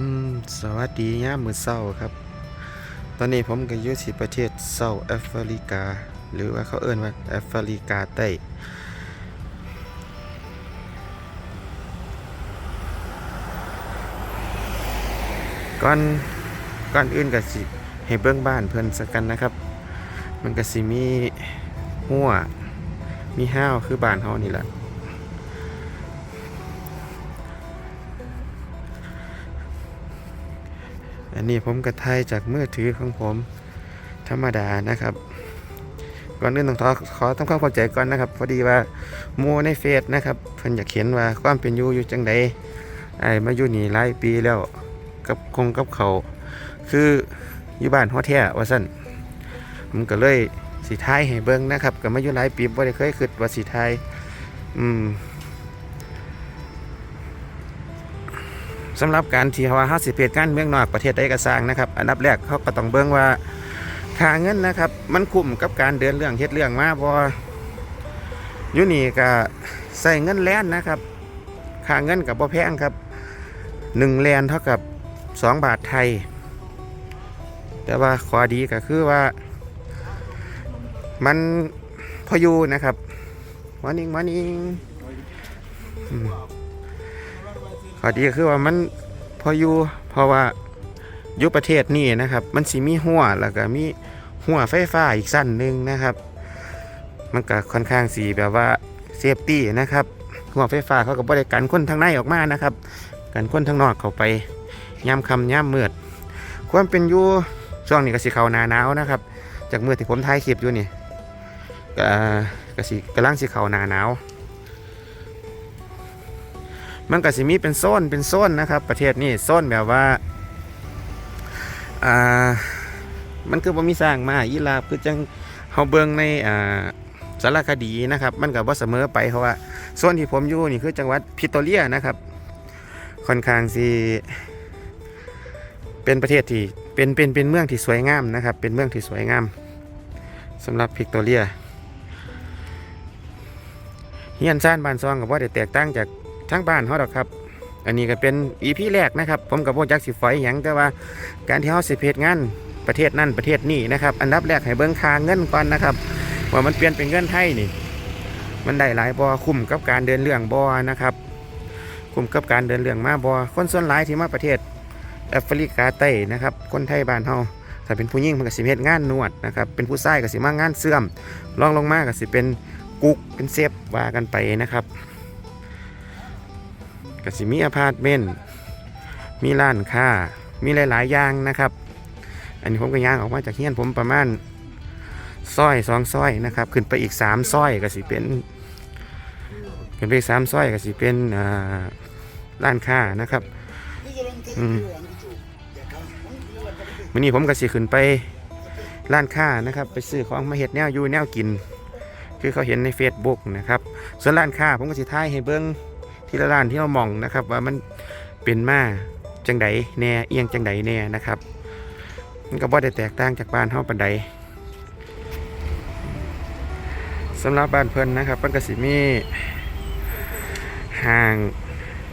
อืมสวัสดียามมือเช้าครับ ตอนนี้ผมก็อยู่ที่ประเทศเซาแอฟริกา หรือว่าเขาเอิ้นว่าแอฟริกาใต้ก่อนก่อนอื่นก็สิให้เบิ่งบ้านเพิ่นสักกันนะครับ มันก็สิมีหัวมีห้าวคือบ้านเฮานี่แหละ อันนี้ผมกระทายจากมือถือของผม ธรรมดานะครับ ก่อนอื่นต้องขอขอทำความเข้าใจก่อนนะครับ พอดีว่าหมูในเฟซนะครับเพิ่นอยากเห็นว่าความเป็นอยู่อยู่จังใดไอ้มาอยู่นี่หลายปีแล้วกับคงกับเขาคืออยู่บ้านฮอดแท้ว่าซั่นผมก็เลยสีทายให้เบิ่งนะครับก็มาอยู่หลายปีบ่ได้เคยคิดว่าสีทายอืม สำหรับการที่ว่าห้าสิบเอ็ดการเมืองนอกประเทศใดก็สร้างนะครับอันดับแรกเขาก็ต้องเบิ่งว่าค่าเงินนะครับ มันคุ้มกับการเดินเรื่องเฮ็ดเรื่องมาบ่อยู่นี่ก็ใส่เงินแลนนะครับค่าเงินกับบ่แพงครับหนึ่งแลนเท่ากับสองบาทไทย แต่ว่าข้อดีก็คือว่า มันพออยู่นะครับมอนิ่งมอนิ่ง ข้อดีก็คือว่ามันพออยู่เพราะว่าอยุประเทศนี่นะครับ มันสิมีหัวแล้วก็มีหัวไฟฟ้าอีกสั้นหนึ่งนะครับ มันก็ค่อนข้างสีแบบว่าเซฟตี้นะครับหัวไฟฟ้าเขาก็บริการคนทางในออกมานะครับกันคนทางนอกเข้าไปย่ำคำย่ำเมืดความเป็นอยู่ช่วงนี้ก็สิเขาหนาหนาวนะครับ จากเมื่อที่ผมถ่ายคลิปอยู่นี่ก็ก็สิกำลังสิเขาหนาหนาว มันก็สิมีเป็นโซนเป็นโซนนะครับ ประเทศนี้โซนแบบว่าอ่ามันคือบ่มีสร้างมาอีลาบคือจังเฮาเบิ่งในอ่าสารคดีนะครับ มันก็บ่เสมอไปเพราะว่าโซนที่ผมอยู่นี่คือจังหวัดพิโตเรียนะครับ ค่อนข้างสิเป็นประเทศที่เป็นเป็นเป็นเมืองที่สวยงามนะครับ เป็นเมืองที่สวยงามสำหรับพิโตเรียเฮียนซ่านบ้านซองกับว่าได้แตกต่างจาก ทั้งบ้านเขาดอกครับ อันนี้ก็เป็นอีพีแรกนะครับ ผมกับพวกจักสิฝอยหยังแต่ว่าการที่เขาสิเพจงานประเทศนั่นประเทศนี้นะครับ อันดับแรกให้เบิ้งค่าเงินก่อนนะครับว่ามันเปลี่ยนเป็นเงินไทยนี่ มันได้หลายบอคุ้มกับการเดินเรื่องบอนะครับ คุ้มกับการเดินเรื่องมาบอคนส่วนหลายที่มาประเทศแอฟริกาใต้นะครับ คนไทยบ้านเฮาถ้าเป็นผู้หญิงมันก็สิเฮ็ดงานนวดนะครับ เป็นผู้ชายก็สิมางานเสื่อมรองลงมาก็สิเป็นกุ๊กเป็นเซฟว่ากันไปนะครับ ก็สิมีอพาร์ตเมนต์มีร้านค้า มีหลาย ๆ อย่างนะครับ อันนี้ผมก็ย่างออกมาจากเฮียนผมประมาณซอยสองซอยนะครับ ขึ้นไปอีกสามซอยก็สิเป็นขึ้นไปอีกสามซอยก็สิเป็นอ่าร้านค้านะครับอืมวันนี้ผมก็สิขึ้นไปร้านค้านะครับ ไปซื้อของมาเห็ดแนวยู่แนวกิน คือเขาเห็นใน Facebook นะครับ ส่วนร้านค้าผมก็สิท้ายให้เบิ้ง ที่ละร้านที่เรามองนะครับ ว่ามันเป็นมาจังใดแน่เอียงจังใดแน่นะครับมันก็บ่ได้แตกต่างจากบ้านเฮาปานใดสำหรับบ้านเพิ่นนะครับมันก็สิมีห่าง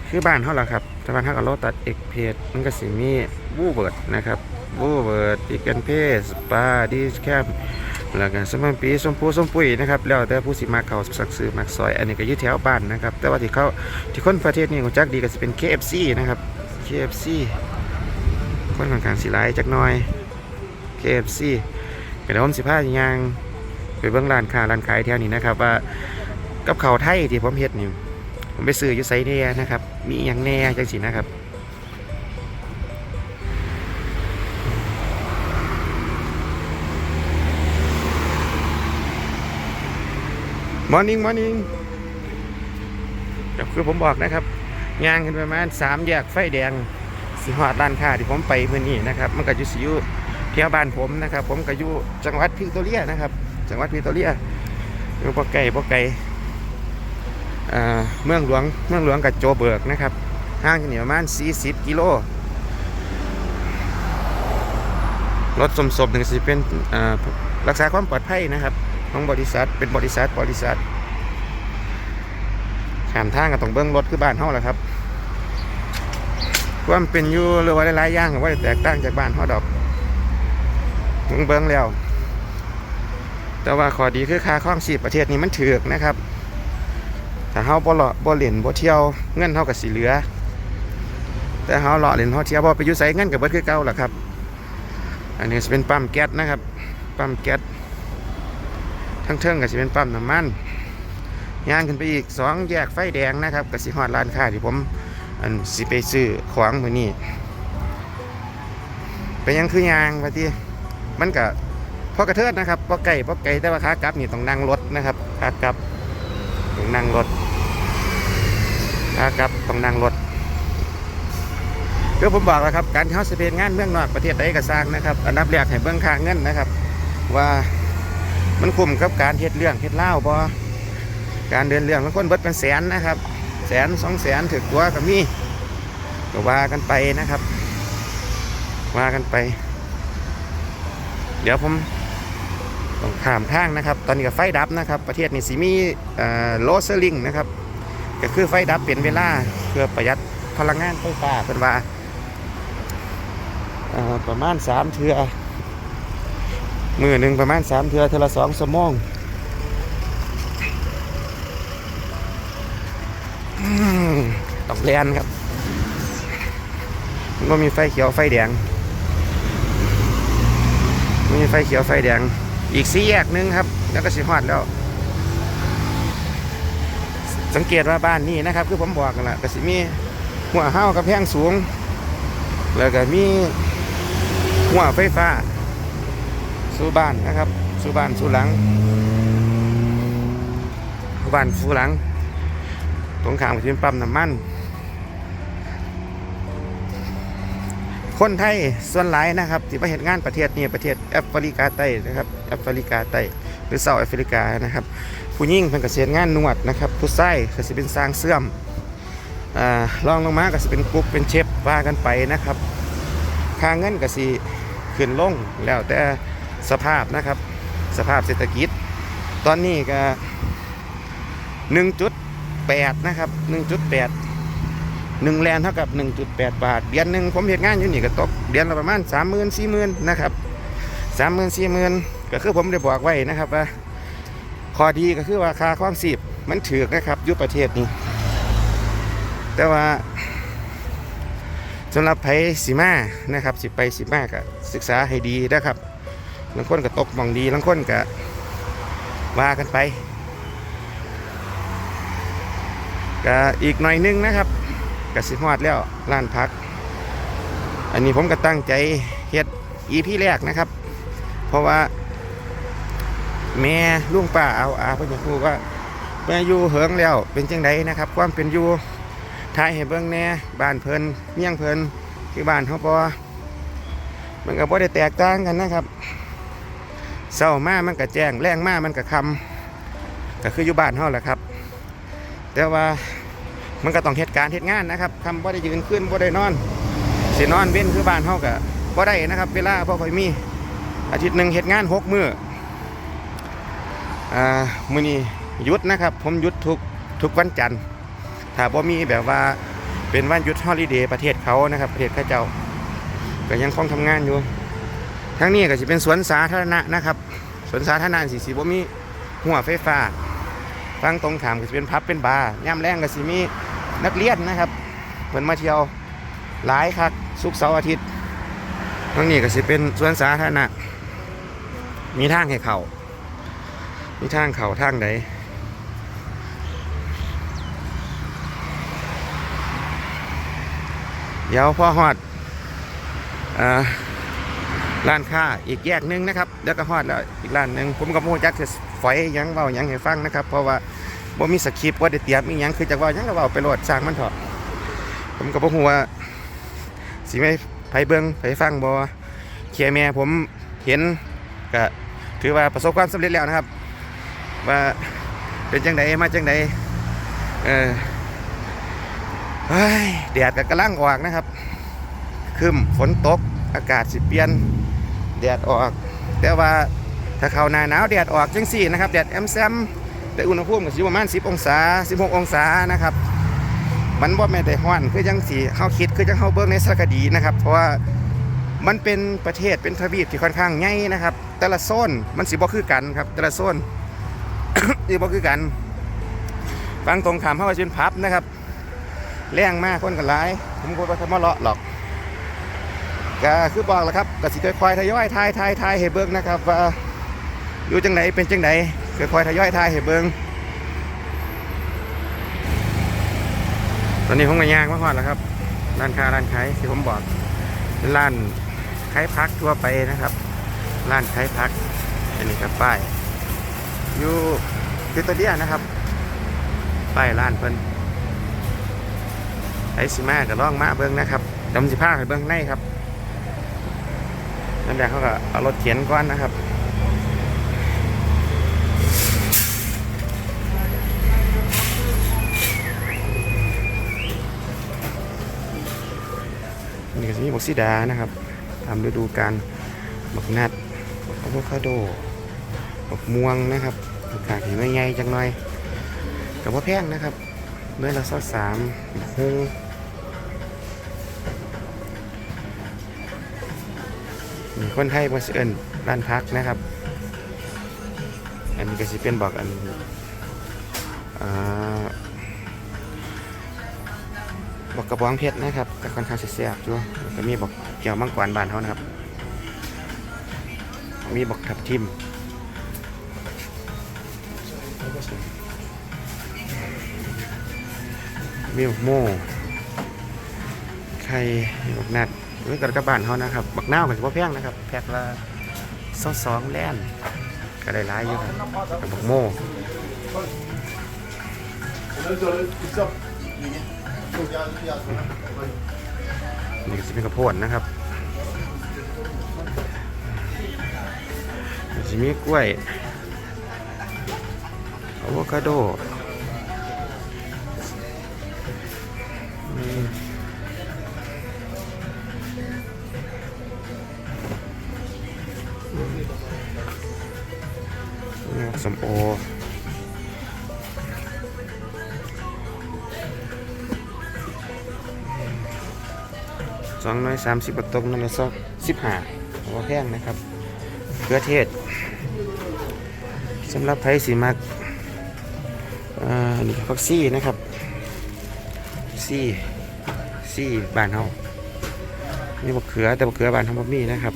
คือบ้านเฮาล่ะครับแต่บ้านเฮาก็โลตัดเอกเพจมันก็สิมีบูเบิร์ดนะครับบูเบิร์ดอีกันเพสปาดีแคม แล้วก็สมัมปีสมพูสมปุยนะครับแล้วแต่ผู้สิมาเขาสักซื้อมักซอย อันนี้ก็ยึดแถวบ้านนะครับ แต่ว่าที่เขาที่คนประเทศนี้ของจักดีก็จะเป็น KFC นะครับ KFC คนค่อนข้างสิหลายจักน่อย KFC เดี๋ยวผมสิพาย่างไปเบิ่งร้านค้าร้านขายแถวนี้นะครับ ว่ากับเขาไทยที่ผมเฮ็ดนี่ผมไปซื้ออยู่ไสเน่นะครับ มีอย่างแน่จังสินะครับ มอร์นิ่งมอร์นิ่งก็คือผมบอกนะครับย่างขึ้นประมาณสามแยกไฟแดงสิหอดร้านค้าที่ผมไปเมื่อนี้นะครับ มันก็อยู่สิยู่เที่ยวบ้านผมนะครับ ผมก็อยู่จังหวัดพิโตเรียนะครับ จังหวัดพิโตเรียอยู่บ่ไกลบ่ไกลอ่าเมืองหลวงเมืองหลวงกับโจเบิกนะครับห่างกันนี่ประมาณ40 กิโลรถสมศพหนึ่งสิเป็นอ่ารักษาความปลอดภัยนะครับ ของบริษัท เป็นบริษัทบริษัทขามทางกับตรงเบื้องรถคือบ้านเฮาแหละครับความเป็นอยู่หรือว่าหลายๆอย่างก็บ่ได้แตกต่างจากบ้านเฮาดอกเบิ่งเบิ่งแล้ว แต่ว่าข้อดีคือค่าครองชีพประเทศนี้มันถูกนะครับถ้าเฮาบ่เลาะบ่เล่นบ่เที่ยวเงินเฮาก็สิเหลือ แต่เฮาเลาะเล่นเฮาเที่ยวบ่ไปอยู่ไสเงินก็เบิดคือเก่าแหละครับ อันนี้เป็นปั๊มแก๊สนะครับ ปั๊มแก๊ส ทั้งเทิงก็สิเป็นปั๊มน้ำมันย่างขึ้นไปอีกสองแยกไฟแดงนะครับก็สิฮอดร้านค้าที่ผมอันสิไปซื้อของมือนี้ไปยังคือยางว่าติมันก็พอกระเทิดนะครับพอไก่พอไก่แต่ว่าขากลับนี่ต้องนั่งรถนะครับขากลับต้องนั่งรถขากลับต้องนั่งรถคือผมบอกแล้วครับการเข้าสเปนงานเมืองนอกประเทศใดก็สร้างนะครับ อันดับแรกให้เบื้องค่าเงินนะครับ ว่า มันคุ้มกับการเฮ็ดเรื่องเฮ็ดเล่าบ่การเดินเรื่องบางคนเบิดเป็นแสนนะครับ แสนสองแสนถึกตัวก็มีก็ว่ากันไปนะครับ ว่ากันไป เดี๋ยวผมต้องข้ามทางนะครับ ตอนนี้ก็ไฟดับนะครับ ประเทศนี้สิมีโลเซอร์ลิงนะครับ ก็คือไฟดับเป็นเวลาเพื่อประหยัดพลังงานไฟฟ้าเป็นว่าอ่าประมาณสามเทือ มือหนึ่งประมาณสามเทือเทือละสองสมองตองเลียนครับมันบ่มีไฟเขียวไฟแดงมีไฟเขียวไฟแดง อีกสี่แยกหนึงครับ แล้วก็สิฮอดแล้ว สังเกตว่าบ้านนี้นะครับ คือผมบอกกันละก็สิมีหัวห้ากับแพงสูง แล้วก็มีหัวไฟฟ้า สู่บ้านนะครับ สู่บ้านสู่หลังบ้านสู่หลัง ตรงข้ามกับที่เป็นปั๊มน้ำมัน คนไทยส่วนหลายนะครับที่มาเห็นงานประเทศนี้ประเทศแอฟริกาใต้นะครับแอฟริกาใต้หรือเซาแอฟริกานะครับ ผู้หญิงเป็นเกษตรงานนวดนะครับ ผู้ชายก็จะเป็นสร้างเสื่อมอ่ารองลงมาก็จะเป็นกุ๊กเป็นเชฟว่ากันไปนะครับค่าเงินก็สิขึ้นลงแล้วแต่ สภาพนะครับ สภาพเศรษฐกิจ ตอนนี้ก็1.8นะครับ1.8 1แปดหนึ่งแลนเท่ากับ1.8บาท เดือนหนึ่งผมเห็นงานอยู่นี่ก็ตกเดือนละประมาณ30,000 40,000นนะครับ30,000 40,000ก็คือผมได้บอกไว้นะครับว่าข้อดีก็คือว่าค่าครองชีพมันถือนะครับยุประเทศนี้ แต่ว่าสำหรับไผสีมานะครับ สิไปสีมาก็ศึกษาให้ดีนะครับ บางคนก็ตกมองดีบางคนก็ว่ากันไปก็อีกหน่อยนึงนะครับกสิฮอดแล้วร้านพัก อันนี้ผมก็ตั้งใจเฮ็ดอีพี่แรกนะครับ เพราะว่า แม่ลุงป้าเอาอาเพิ่นพูดว่าแม่อยู่เหิงแล้วเป็นจังไดนะครับ ความเป็นอยู่ถ่ายให้เบิ่งแน่บ้านเพิ่นเมี่ยงเพิ่นคือบ้านเฮาบ่มันก็บ่ได้แตกต่างกันนะครับ เช้ามามันก็แจ้งแรงมามันก็คำก็คืออยู่บ้านเฮาแหละครับ แต่ว่ามันก็ต้องเหตุการณ์เหตุงานนะครับคำบ่าได้ยืนขึ้นบ่ได้นอนสินอนเว้นคือบ้านเฮาก็บ่ได้นะครับ เวลาบ่ค่อยมี อาทิตย์หนึ่งเฮ็ดงานหกมืออ่ามื้อนี้หยุดนะครับ ผมหยุดทุกทุกวันจันทร์ถ้าบ่มีแบบว่าเป็นวันหยุดฮอลิเดย์ประเทศเขานะครับ ประเทศข้าเจ้าก็ยังคงทำงานอยู่ทั้งนี้ก็จะเป็นสวนสาธารณะนะครับ สวนสาธารณะสิสิบ่มีหัวไฟฟ้าฟังตรงขามก็จะเป็นพับเป็นบาร์ย่ำแรงก็สิมีนักเรียนนะครับเพิ่นมาเที่ยวหลายคักสุกเสาร์อาทิตย์ทั้งนี้ก็สิเป็นสวนสาธารณะมีทางให้เขามีทางเขาทางใดเดี๋ยวพอฮอดอ่า ร้านค้าอีกแยกหนึ่งนะครับเดี๋ยวก็ฮอดแล้วอีกร้านหนึ่งผมกับโมจักจะฝอยยังเบายังให้ฟังนะครับ เพราะว่าบ่มีสคริปต์ว่าได้เตรียมอีหยังคือจะเว่ายังก็เว้าไปโหลดสร้างมันเถอะผมกับพ่หัวสิไม่ไผเบิงไผฟังบ่เคียแม่ผมเห็นก็ถือว่าประสบความสำเร็จแล้วนะครับ ว่าเป็นจังไดมาจังไดเออเฮ้ยแดดก็กำลังออกนะครับครึมฝนตกอากาศสิเปลี่ยน แดดออก แต่ว่าถ้าเข้าหน้าหนาวแดดออกจังสี่นะครับแดดแอมแซมแต่อุณหภูมิก็อยู่ประมาณ 10 องศา 16 องศานะครับ มันว่าไม่ได้ฮ้อนคือยังสีเฮาคิดคือยังเฮาเบิ่งในสารคดีนะครับ เพราะว่ามันเป็นประเทศเป็นทวีปที่ค่อนข้างใหญ่นะครับ แต่ละโซนมันสิบ่คือกันครับ แต่ละโซนสิบ่คือกันฟังตรงขามเฮาว่าสิเป็นพับนะครับแรงมากคนกันหลาย ผมก็บ่ทำมาเลาะหรอก ก็คือบอกแล้วครับก็สิค่อยๆทยอยทายทายทายให้เบิ่งนะครับว่าอยู่จังไหนเป็นจังไหนค่อยๆทยอยทายให้เบิ่งตอนนี้ผมก็ย่างมาก่อนแล้วครับร้านค้าร้านขายที่ผมบอกร้านขายพักทั่วไปนะครับร้านขายพักอันนี้ครับป้ายอยู่พิตเดียนะครับป้ายร้านเพิ่นไอซิมาก็ล่องมาเบิ้งนะครับจำสิผ้าให้เบิ้งในครับ นั่นแหละเขาก็เอารถเขียนก้อนนะครับนี่ก็จะมีบกซีดานะครับทำฤดูการบักนัดอะโวคาโดบักม่วงนะครับอากาศเห็นว่าไงจังหน่อยกับว่าแพงนะครับเมื่อเราเศร้าสามบกฮง มีคนไทยมาเอินร้านพักนะครับ อันนี้ก็สิเป็นบอกอันอบอกกระบองเพชรนะครับก็ค่อนข้างเสียบอยู่แล้วก็มีบอกเกี่ยวมังกรบานเขานะครับ มีบอกทับทิมมีบอกโม่ไข่มีบอกนัด นี่ก็กระบานเขานะครับ บักนาวก็ถือว่าแพงนะครับ แพ็คละสองสองแลนก็ได้หลายอยู่ครับกับบักโม่นี่ก็จะเป็นข้าวโพดนะครับจะมีกล้วยอะโวคาโดอื สมโอสองร้อยสามสิบตกนั่นละซอกสิบห้าว่าแพงนะครับเกลือเทศสำหรับไผ่สีมักฟักซี่นะครับซี่ซี่บานเฮานี่บักเขือแต่บักเขือบานเฮาบ่มีนะครับ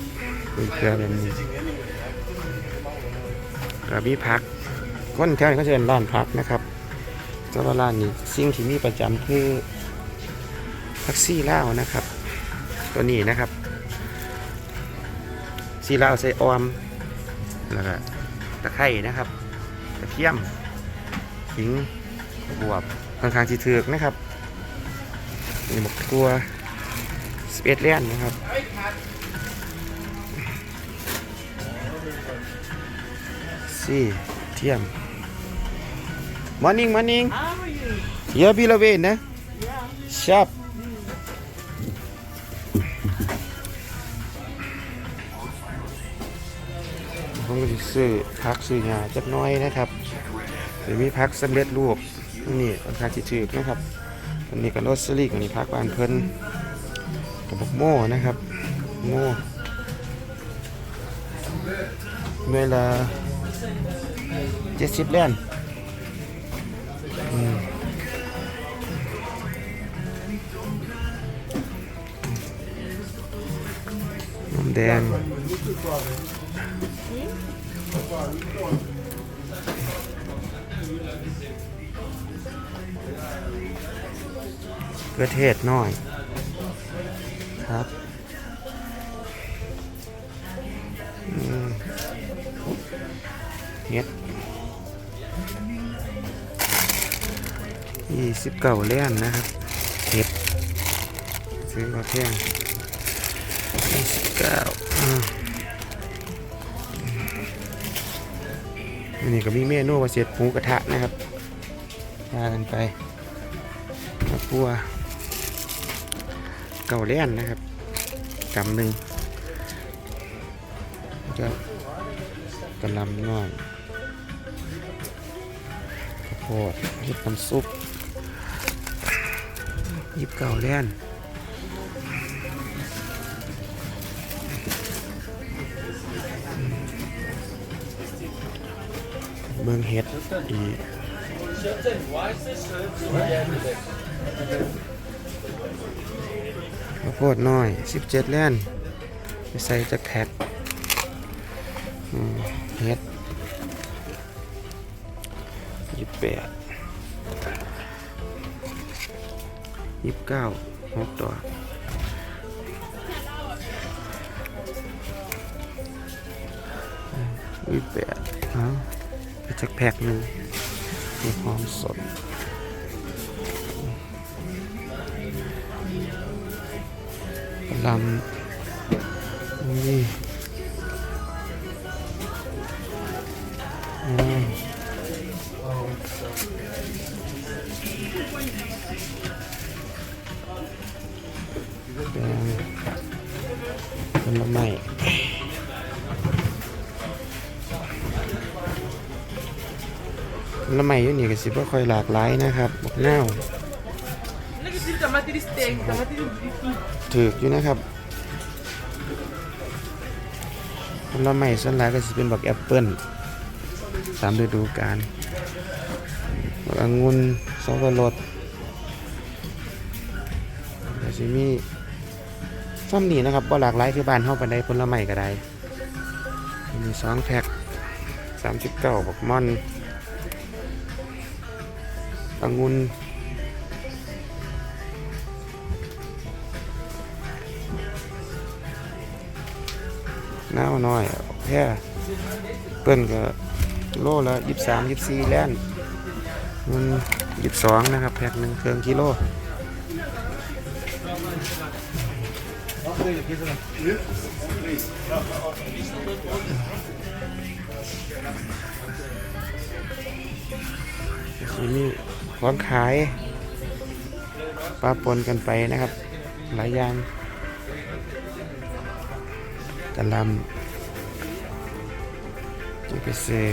บักเขือเป็น กระบี่พักคนแถวนี้เขาจะเป็นร้านพักนะครับแต่ว่าร้านนี้สิ่งที่มีประจำคือพักซี่เล่านะครับ ตัวนี้นะครับซีลาใส่ออมแล้วก็ตะไคร่นะครับกระเทียมขิงบวบค่อนข้างที่ถือกนะครับนี่หมกตัว11เลียนนะครับ สี่เทียม morning morning yeah be away นะ sharp ผมก็จะซื้อพักซื้อยาจักหน้อยนะครับหรือมีพักสำเร็จรูปนี่ราคาที่ถือนะครับอันนี้ก็โรสลิกอันนี้พักบานเพิ่นกับบักโม่นะครับโม่เวลา เจ็ดสิบแลนอืมน้ำแดงเกลือเทศหน่อย ครับเฮ็ด สิบเก้าเล่นนะครับเห็ดซื้อมาแพงยี่สิบเก้าอันนี้ก็มีเมนูว่าเสียดหมูกระทะนะครับพากันไปมะปัวเก่าเล่นนะครับกำหนึ่งจะกระลำน้อยข้าวโพดเห็ดน้ำซุป ยิบเก่าแล่นเมืองเฮ็ดอีข้าวโพดน้อย 17 แล่นไปใส่จากแพ็คเฮ็ด28 เก้าหกตัวยี่แปดเอาไปจักแพ็คหนึ่งมีหอมสดลำนี่อืม ลไม้อยู่นี่ก็สิบ่ค่อยหลากหลายนะครับบักนาว Lagi sini tomate di steak, tomate di bifi. ถือกอยู่นะครับผลไม้ส่วนหลายก็สิเป็นบักแอปเปิ้ลตามฤดูกาลบักองุ่นสับปะรดก็สิมีซ้ำนี่นะครับบ่หลากหลายคือบ้านเฮาปานใดผลไม้ก็ได้มีสองแพ็ค39บักม่อน องุ่นน้าวน้อยแค่เปิ้นก็โลละยี่สามยี่สี่แล่นมันยี่สองนะครับ แพ็คหนึ่งเครื่องกิโลมี ของขายปลาปนกันไปนะครับ หลายอย่างกะลำจิไปซื้อ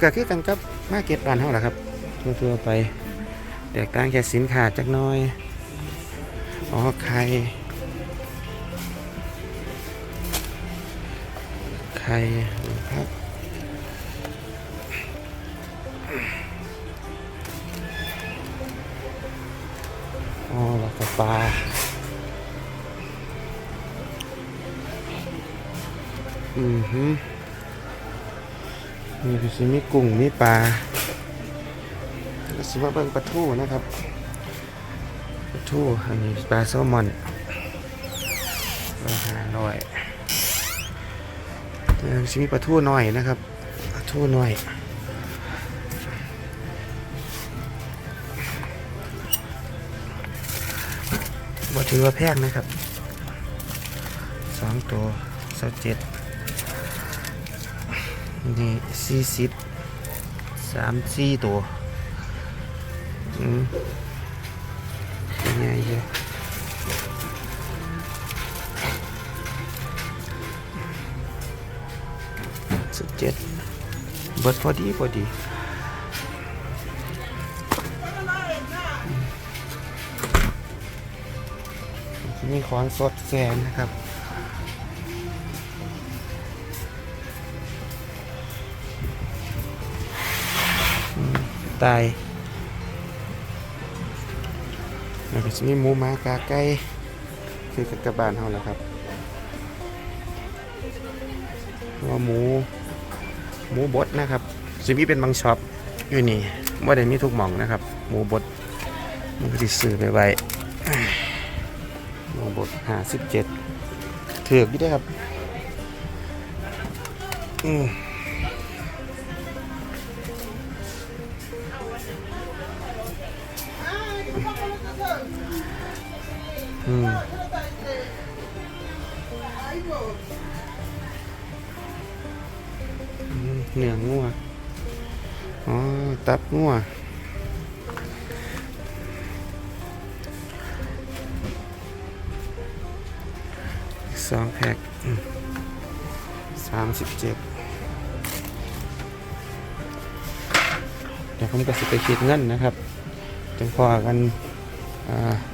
ก็คือกันกับมาเก็ตบ้านเฮาแหละครับทั่วๆไปแตกต่างแค่สินค้าจักน้อยอ๋อไข่ไข่ ครับอ๋อแล้วก็ปลาอือฮึนี่ก็สิมีกุ้งมีปลาแล้วสิว่าเบิ่งปลาทูนะครับปลาทูอันนี้ปลาแซลมอนราคาร้อยแล้วสิมีปลาทูน้อยนะครับปลาทูน้อย ถือว่าแพงนะครับสองตัวเศร้าเจ็ดนี่สี่สิบสามสี่ตัวอืมเป็นไงเยอะสิบเจ็ดเบิร์ดพอดีพอดี มีของสดแกนนะครับ ตายแล้วก็จะมีหมูหมากาไก่คือกระบานเฮาแหล้วครับว่าหมู หมูบดนะครับจะมีเป็นบางช็อปอยู่นี่ว่าได้มีทุกหม่องนะครับ หมูบดมันก็จะซื้อไปไว้ บดห้าสิบเจ็ดถือกอยู่ด้ครับ อืมอืมอืมเนื้องัว อ๋อ ตับงัว สองแพ็คสามสิบเจ็ดเดี๋ยวผมก็สิไปคิดเงินนะครับจังพอกัน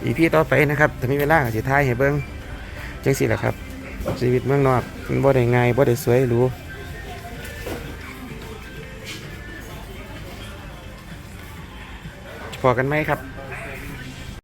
อีพีต่อไปนะครับถ้ามีเวลาสิท้ายให้เบิ่งจังสิแหละครับ ชีวิตเมืองนอกมันบ่ได้ง่ายบ่ได้สวยรู้พอกันไหมครับ